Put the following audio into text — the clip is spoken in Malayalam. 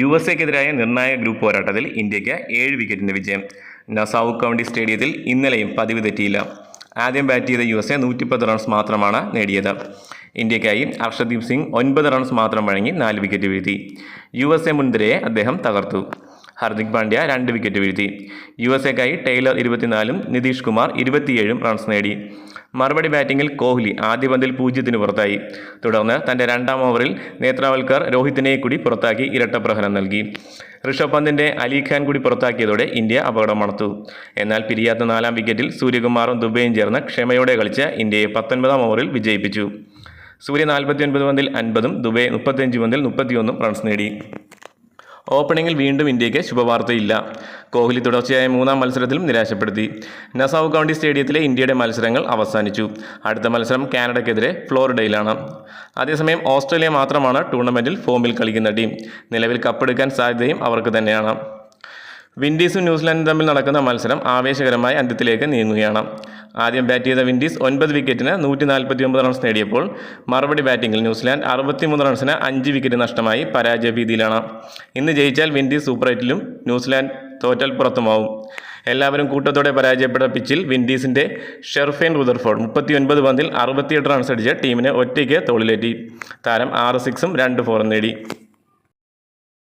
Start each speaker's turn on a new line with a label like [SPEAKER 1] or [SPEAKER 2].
[SPEAKER 1] യു എസ് എക്കെതിരായ നിർണായക ഗ്രൂപ്പ് പോരാട്ടത്തിൽ ഇന്ത്യയ്ക്ക് ഏഴ് വിക്കറ്റിന്റെ വിജയം. നസാവു കൗണ്ടി സ്റ്റേഡിയത്തിൽ ഇന്നലെയും പതിവ് തെറ്റിയില്ല. ആദ്യം ബാറ്റ് ചെയ്ത യു എസ് എ നൂറ്റിപ്പത്ത് റൺസ് മാത്രമാണ് നേടിയത്. ഇന്ത്യക്കായി അർഷദീപ് സിംഗ് ഒൻപത് റൺസ് മാത്രം വഴങ്ങി നാല് വിക്കറ്റ് വീഴ്ത്തി. യു എസ് എ മുൻതിരയെ അദ്ദേഹം തകർത്തു. ഹർദിക് പാണ്ഡ്യ രണ്ട് വിക്കറ്റ് വീഴ്ത്തി. യു എസ് എക്കായി ടൈലർ ഇരുപത്തിനാലും നിതീഷ് കുമാർ ഇരുപത്തിയേഴും റൺസ് നേടി. മറുപടി ബാറ്റിംഗിൽ കോഹ്ലി ആദ്യ പന്തിൽ പൂജ്യത്തിന് പുറത്തായി. തുടർന്ന് തന്റെ രണ്ടാം ഓവറിൽ നേത്രാവൽക്കർ രോഹിത്തിനെ കൂടി പുറത്താക്കി ഇരട്ട പ്രഹരം നൽകി. ഋഷഭ് പന്തിന്റെ അലിഖാൻ കൂടി പുറത്താക്കിയതോടെ ഇന്ത്യ അപകടം മണത്തു. എന്നാൽ പിരിയാത്ത നാലാം വിക്കറ്റിൽ സൂര്യകുമാറും ദുബൈയും ചേർന്ന് ക്ഷമയോടെ കളിച്ച് ഇന്ത്യയെ പത്തൊൻപതാം ഓവറിൽ വിജയിപ്പിച്ചു. സൂര്യ നാൽപ്പത്തി ഒൻപത് പന്തിൽ അൻപതും ദുബൈ മുപ്പത്തിയഞ്ച് പന്തിൽ മുപ്പത്തിയൊന്നും റൺസ് നേടി. ഓപ്പണിംഗിൽ വീണ്ടും ഇന്ത്യയ്ക്ക് ശുഭവാർത്തയില്ല. കോഹ്ലി തുടർച്ചയായ മൂന്നാം മത്സരത്തിലും നിരാശപ്പെടുത്തി. നസാവ് കൗണ്ടി സ്റ്റേഡിയത്തിലെ ഇന്ത്യയുടെ മത്സരങ്ങൾ അവസാനിച്ചു. അടുത്ത മത്സരം കാനഡയ്ക്കെതിരെ ഫ്ലോറിഡയിലാണ്. അതേസമയം ഓസ്ട്രേലിയ മാത്രമാണ് ടൂർണമെന്റിൽ ഫോമിൽ കളിക്കുന്ന ടീം. നിലവിൽ കപ്പെടുക്കാൻ സാധ്യതയും അവർക്ക് തന്നെയാണ്. വിൻഡീസും ന്യൂസിലാൻഡും തമ്മിൽ നടക്കുന്ന മത്സരം ആവേശകരമായ അന്ത്യത്തിലേക്ക് നീങ്ങുകയാണ്. ആദ്യം ബാറ്റ് ചെയ്ത വിൻഡീസ് ഒൻപത് വിക്കറ്റിന് നൂറ്റി നാൽപ്പത്തി ഒമ്പത് റൺസ് നേടിയപ്പോൾ മറുപടി ബാറ്റിംഗിൽ ന്യൂസിലാൻഡ് അറുപത്തിമൂന്ന് റൺസിന് അഞ്ച് വിക്കറ്റ് നഷ്ടമായി പരാജയ ഭീതിയിലാണ് ഇന്ന് ജയിച്ചാൽ വിൻഡീസ് സൂപ്പർ എയ്റ്റിലും ന്യൂസിലാൻഡ് തോറ്റൽ പുറത്തുമാവും. എല്ലാവരും കൂട്ടത്തോടെ പരാജയപ്പെട്ട പിച്ചിൽ വിൻഡീസിന്റെ ഷെർഫൈൻ റുദർഫോർഡ് മുപ്പത്തി ഒൻപത് പന്തിൽ അറുപത്തിയെട്ട് റൺസ് അടിച്ച് ടീമിനെ ഒറ്റയ്ക്ക് തോളിലേറ്റി. താരം ആറ് സിക്സും രണ്ട് ഫോറും നേടി.